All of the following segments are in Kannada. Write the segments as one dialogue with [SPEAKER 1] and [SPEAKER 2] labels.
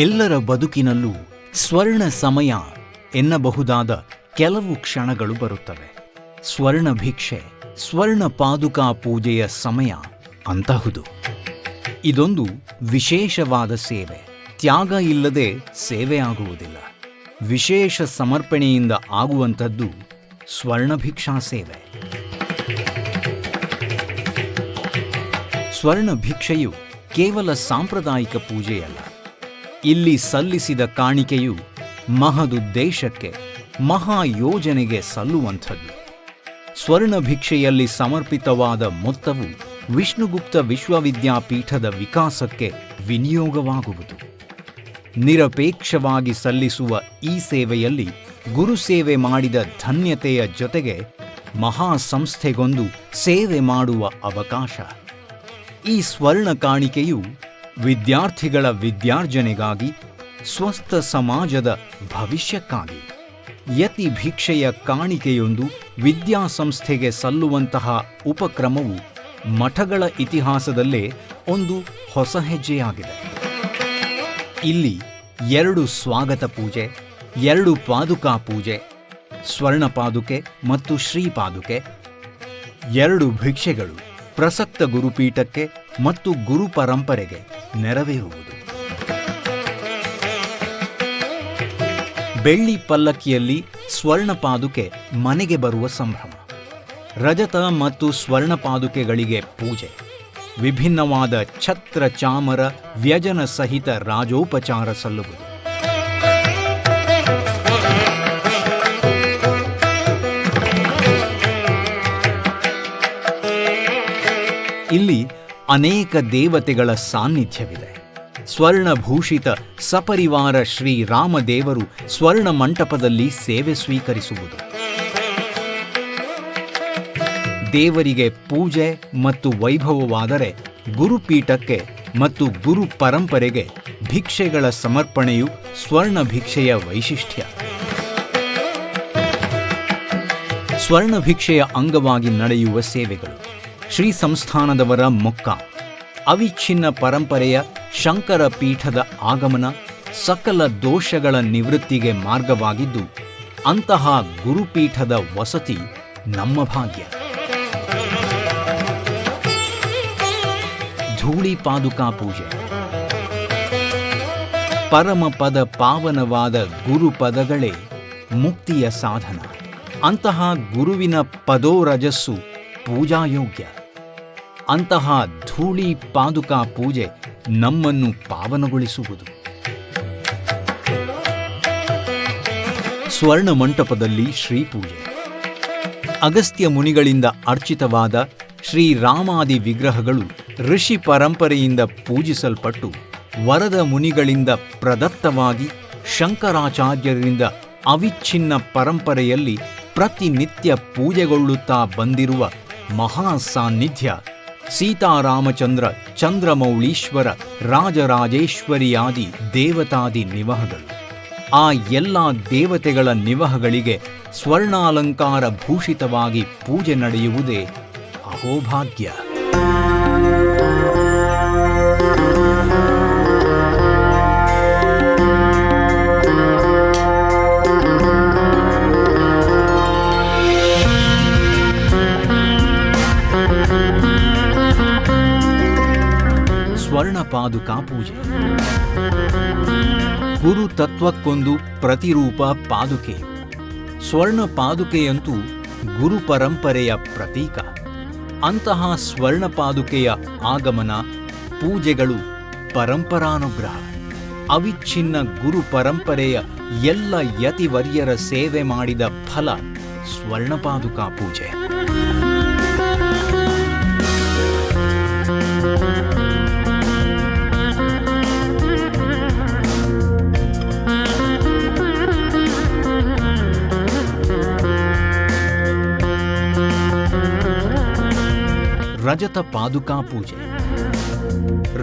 [SPEAKER 1] ಎಲ್ಲರ ಬದುಕಿನಲ್ಲೂ ಸ್ವರ್ಣ ಸಮಯ ಎನ್ನಬಹುದಾದ ಕೆಲವು ಕ್ಷಣಗಳು ಬರುತ್ತವೆ. ಸ್ವರ್ಣ ಭಿಕ್ಷೆ, ಸ್ವರ್ಣ ಪಾದುಕಾ ಪೂಜೆಯ ಸಮಯ ಅಂತಹುದು. ಇದೊಂದು ವಿಶೇಷವಾದ ಸೇವೆ. ತ್ಯಾಗ ಇಲ್ಲದೆ ಸೇವೆ ಆಗುವುದಿಲ್ಲ. ವಿಶೇಷ ಸಮರ್ಪಣೆಯಿಂದ ಆಗುವಂಥದ್ದು ಸ್ವರ್ಣ ಭಿಕ್ಷಾ ಸೇವೆ. ಸ್ವರ್ಣ ಭಿಕ್ಷೆಯು ಕೇವಲ ಸಾಂಪ್ರದಾಯಿಕ ಪೂಜೆಯಲ್ಲ. ಇಲ್ಲಿ ಸಲ್ಲಿಸಿದ ಕಾಣಿಕೆಯು ಮಹದುದ್ದೇಶಕ್ಕೆ ಮಹಾಯೋಜನೆಗೆ ಸಲ್ಲುವಂಥದ್ದು. ಸ್ವರ್ಣ ಭಿಕ್ಷೆಯಲ್ಲಿ ಸಮರ್ಪಿತವಾದ ಮೊತ್ತವು ವಿಷ್ಣುಗುಪ್ತ ವಿಶ್ವವಿದ್ಯಾಪೀಠದ ವಿಕಾಸಕ್ಕೆ ವಿನಿಯೋಗವಾಗುವುದು. ನಿರಪೇಕ್ಷವಾಗಿ ಸಲ್ಲಿಸುವ ಈ ಸೇವೆಯಲ್ಲಿ ಗುರು ಸೇವೆ ಮಾಡಿದ ಧನ್ಯತೆಯ ಜೊತೆಗೆ ಮಹಾಸಂಸ್ಥೆಗೊಂದು ಸೇವೆ ಮಾಡುವ ಅವಕಾಶ. ಈ ಸ್ವರ್ಣ ಕಾಣಿಕೆಯು ವಿದ್ಯಾರ್ಥಿಗಳ ವಿದ್ಯಾರ್ಜನೆಗಾಗಿ ಸ್ವಸ್ಥ ಸಮಾಜದ ಭವಿಷ್ಯಕ್ಕಾಗಿ. ಯತಿ ಭಿಕ್ಷೆಯ ಕಾಣಿಕೆಯೊಂದು ವಿದ್ಯಾಸಂಸ್ಥೆಗೆ ಸಲ್ಲುವಂತಹ ಉಪಕ್ರಮವು ಮಠಗಳ ಇತಿಹಾಸದಲ್ಲೇ ಒಂದು ಹೊಸ ಹೆಜ್ಜೆಯಾಗಿದೆ. ಇಲ್ಲಿ ಎರಡು ಸ್ವಾಗತ ಪೂಜೆ, ಎರಡು ಪಾದುಕಾ ಪೂಜೆ, ಸ್ವರ್ಣ ಪಾದುಕೆ ಮತ್ತು ಶ್ರೀಪಾದುಕೆ ಎರಡು ಭಿಕ್ಷೆಗಳು ಪ್ರಸಕ್ತ ಗುರುಪೀಠಕ್ಕೆ ಮತ್ತು ಗುರು ಪರಂಪರೆಗೆ. ನೆರವೇರುವುದು ಬೆಳ್ಳಿ ಪಲ್ಲಕ್ಕಿಯಲ್ಲಿ ಸ್ವರ್ಣ ಪಾದುಕೆ ಮನೆಗೆ ಬರುವ ಸಂಭ್ರಮ. ರಜತ ಮತ್ತು ಸ್ವರ್ಣ ಪಾದುಕೆಗಳಿಗೆ ಪೂಜೆ. ವಿಭಿನ್ನವಾದ ಛತ್ರ ಚಾಮರ ವ್ಯಜನ ಸಹಿತ ರಾಜೋಪಚಾರ ಸಲ್ಲುವುದು. ಇಲ್ಲಿ ಅನೇಕ ದೇವತೆಗಳ ಸಾನ್ನಿಧ್ಯವಿದೆ. ಸ್ವರ್ಣಭೂಷಿತ ಸಪರಿವಾರ ಶ್ರೀರಾಮದೇವರು ಸ್ವರ್ಣ ಮಂಟಪದಲ್ಲಿ ಸೇವೆ ಸ್ವೀಕರಿಸುವುದು. ದೇವರಿಗೆ ಪೂಜೆ ಮತ್ತು ವೈಭವವಾದರೆ ಗುರುಪೀಠಕ್ಕೆ ಮತ್ತು ಗುರು ಪರಂಪರೆಗೆ ಭಿಕ್ಷೆಗಳ ಸಮರ್ಪಣೆಯು ಸ್ವರ್ಣ ಭಿಕ್ಷೆಯ ವೈಶಿಷ್ಟ್ಯ. ಸ್ವರ್ಣ ಭಿಕ್ಷೆಯ ಅಂಗವಾಗಿ ನಡೆಯುವ ಸೇವೆಗಳು. ಶ್ರೀ ಸಂಸ್ಥಾನದವರ ಮೊಕ್ಕ, ಅವಿಚ್ಛಿನ್ನ ಪರಂಪರೆಯ ಶಂಕರ ಪೀಠದ ಆಗಮನ ಸಕಲ ದೋಷಗಳ ನಿವೃತ್ತಿಗೆ ಮಾರ್ಗವಾಗಿದ್ದು, ಅಂತಹ ಗುರುಪೀಠದ ವಸತಿ ನಮ್ಮ ಭಾಗ್ಯ. ಧೂಳಿ ಪಾದುಕಾ ಪೂಜೆ. ಪರಮಪದ ಪಾವನವಾದ ಗುರುಪದಗಳೇ ಮುಕ್ತಿಯ ಸಾಧನ. ಅಂತಹ ಗುರುವಿನ ಪದೋರಜಸ್ಸು ಪೂಜಾಯೋಗ್ಯ. ಅಂತಹ ಧೂಳಿ ಪಾದುಕಾ ಪೂಜೆ ನಮ್ಮನ್ನು ಪಾವನಗೊಳಿಸುವುದು. ಸ್ವರ್ಣ ಮಂಟಪದಲ್ಲಿ ಶ್ರೀಪೂಜೆ. ಅಗಸ್ತ್ಯ ಮುನಿಗಳಿಂದ ಅರ್ಚಿತವಾದ ಶ್ರೀರಾಮಾದಿ ವಿಗ್ರಹಗಳು ಋಷಿ ಪರಂಪರೆಯಿಂದ ಪೂಜಿಸಲ್ಪಟ್ಟು ವರದ ಮುನಿಗಳಿಂದ ಪ್ರದತ್ತವಾಗಿ ಶಂಕರಾಚಾರ್ಯರಿಂದ ಅವಿಚ್ಛಿನ್ನ ಪರಂಪರೆಯಲ್ಲಿ ಪ್ರತಿನಿತ್ಯ ಪೂಜೆಗೊಳ್ಳುತ್ತಾ ಬಂದಿರುವ ಮಹಾ ಸಾನ್ನಿಧ್ಯ ಸೀತಾರಾಮಚಂದ್ರ ಚಂದ್ರಮೌಳೀಶ್ವರ ರಾಜರಾಜೇಶ್ವರಿಯಾದಿ ದೇವತಾದಿ ನಿವಹಗಳು. ಆ ಎಲ್ಲ ದೇವತೆಗಳ ನಿವಹಗಳಿಗೆ ಸ್ವರ್ಣಾಲಂಕಾರ ಭೂಷಿತವಾಗಿ ಪೂಜೆ ನಡೆಯುವುದೇ ಅಹೋಭಾಗ್ಯ. ಪಾದುಕಾ ಪೂಜೆ ಗುರು ತತ್ವಕ್ಕೊಂದು ಪ್ರತಿರೂಪ ಪಾದುಕೆ. ಸ್ವರ್ಣ ಪಾದುಕೆಯಂತೂ ಗುರು ಪರಂಪರೆಯ ಪ್ರತೀಕ. ಅಂತಹ ಸ್ವರ್ಣ ಪಾದುಕೆಯ ಆಗಮನ ಪೂಜೆಗಳು ಪರಂಪರಾನುಗ್ರಹ. ಅವಿಚ್ಛಿನ್ನ ಗುರು ಪರಂಪರೆಯ ಎಲ್ಲ ಯತಿವರ್ಯರ ಸೇವೆ ಮಾಡಿದ ಫಲ ಸ್ವರ್ಣಪಾದುಕಾ ಪೂಜೆ ರಜತ ಪಾದುಕಾ ಪೂಜೆ.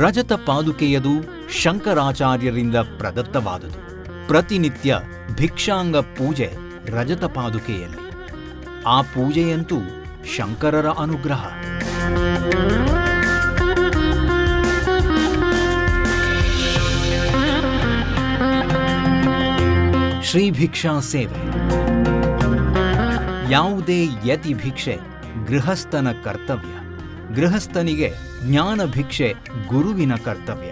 [SPEAKER 1] ರಜತ ಪಾದುಕೆಯದು ಶಂಕರಾಚಾರ್ಯರಿಂದ ಪ್ರದತ್ತವಾದುದು. ಪ್ರತಿನಿತ್ಯ ಭಿಕ್ಷಾಂಗ ಪೂಜೆ ರಜತ ಪಾದುಕೆಯಲ್ಲಿ. ಆ ಪೂಜೆಯಂತೂ ಶಂಕರರ ಅನುಗ್ರಹ. ಶ್ರೀ ಭಿಕ್ಷಾ ಸೇವೆ. ಯಾವುದೇ ಯತಿ ಭಿಕ್ಷೆ ಗೃಹಸ್ಥನ ಕರ್ತವ್ಯ. ಗೃಹಸ್ಥನಿಗೆ ಜ್ಞಾನ ಭಿಕ್ಷೆ ಗುರುವಿನ ಕರ್ತವ್ಯ.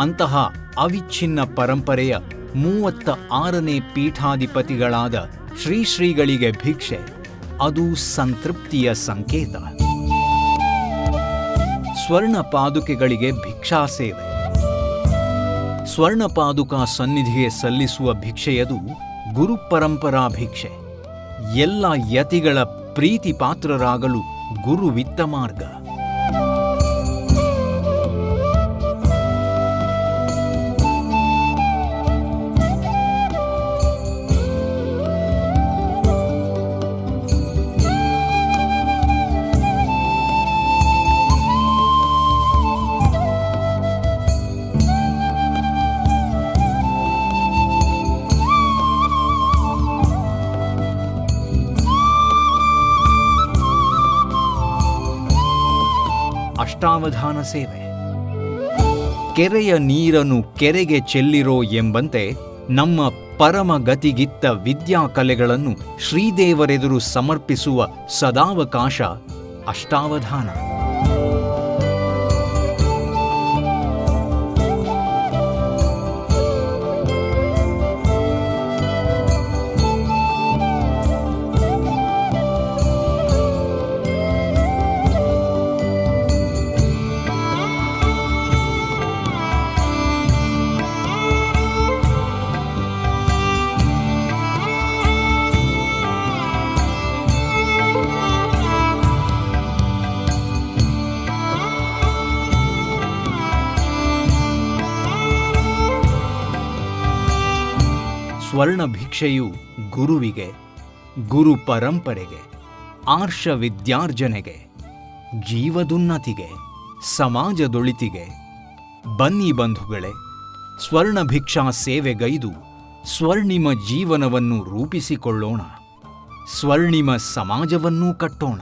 [SPEAKER 1] ಅಂತಹ ಅವಿಚ್ಛಿನ್ನ ಪರಂಪರೆಯ ಮೂವತ್ತ ಆರನೇ ಪೀಠಾಧಿಪತಿಗಳಾದ ಶ್ರೀ ಶ್ರೀಗಳಿಗೆ ಭಿಕ್ಷೆ, ಅದು ಸಂತೃಪ್ತಿಯ ಸಂಕೇತ. ಸ್ವರ್ಣ ಪಾದುಕೆಗಳಿಗೆ ಭಿಕ್ಷಾ ಸೇವೆ. ಸ್ವರ್ಣ ಪಾದುಕಾ ಸನ್ನಿಧಿಗೆ ಸಲ್ಲಿಸುವ ಭಿಕ್ಷೆಯದು ಗುರುಪರಂಪರಾ ಭಿಕ್ಷೆ. ಎಲ್ಲ ಯತಿಗಳ ಪ್ರೀತಿ ಪಾತ್ರರಾಗಲು ಗುರುವಿತ್ತ ಮಾರ್ಗ. ಅಷ್ಟಾವಧಾನ ಸೇವೆ. ಕೆರೆಯ ನೀರನ್ನು ಕೆರೆಗೆ ಚೆಲ್ಲಿರೋ ಎಂಬಂತೆ ನಮ್ಮ ಪರಮ ಗತಿಗಿತ್ತ ವಿದ್ಯಾಕಲೆಗಳನ್ನು ಶ್ರೀದೇವರೆದುರು ಸಮರ್ಪಿಸುವ ಸದಾವಕಾಶ ಅಷ್ಟಾವಧಾನ. ಸ್ವರ್ಣ ಭಿಕ್ಷೆಯು ಗುರುವಿಗೆ, ಗುರು ಪರಂಪರೆಗೆ ಆರ್ಷ ವಿದ್ಯಾರ್ಜನೆಗೆ ಜೀವದುನ್ನತಿಗೆ, ಸಮಾಜದೊಳಿತಿಗೆ, ಬನ್ನಿ ಬಂಧುಗಳೇ ಸ್ವರ್ಣ ಭಿಕ್ಷಾ ಸೇವೆಗೈದು ಸ್ವರ್ಣಿಮ ಜೀವನವನ್ನು ರೂಪಿಸಿಕೊಳ್ಳೋಣ, ಸ್ವರ್ಣಿಮ ಸಮಾಜವನ್ನೂ ಕಟ್ಟೋಣ.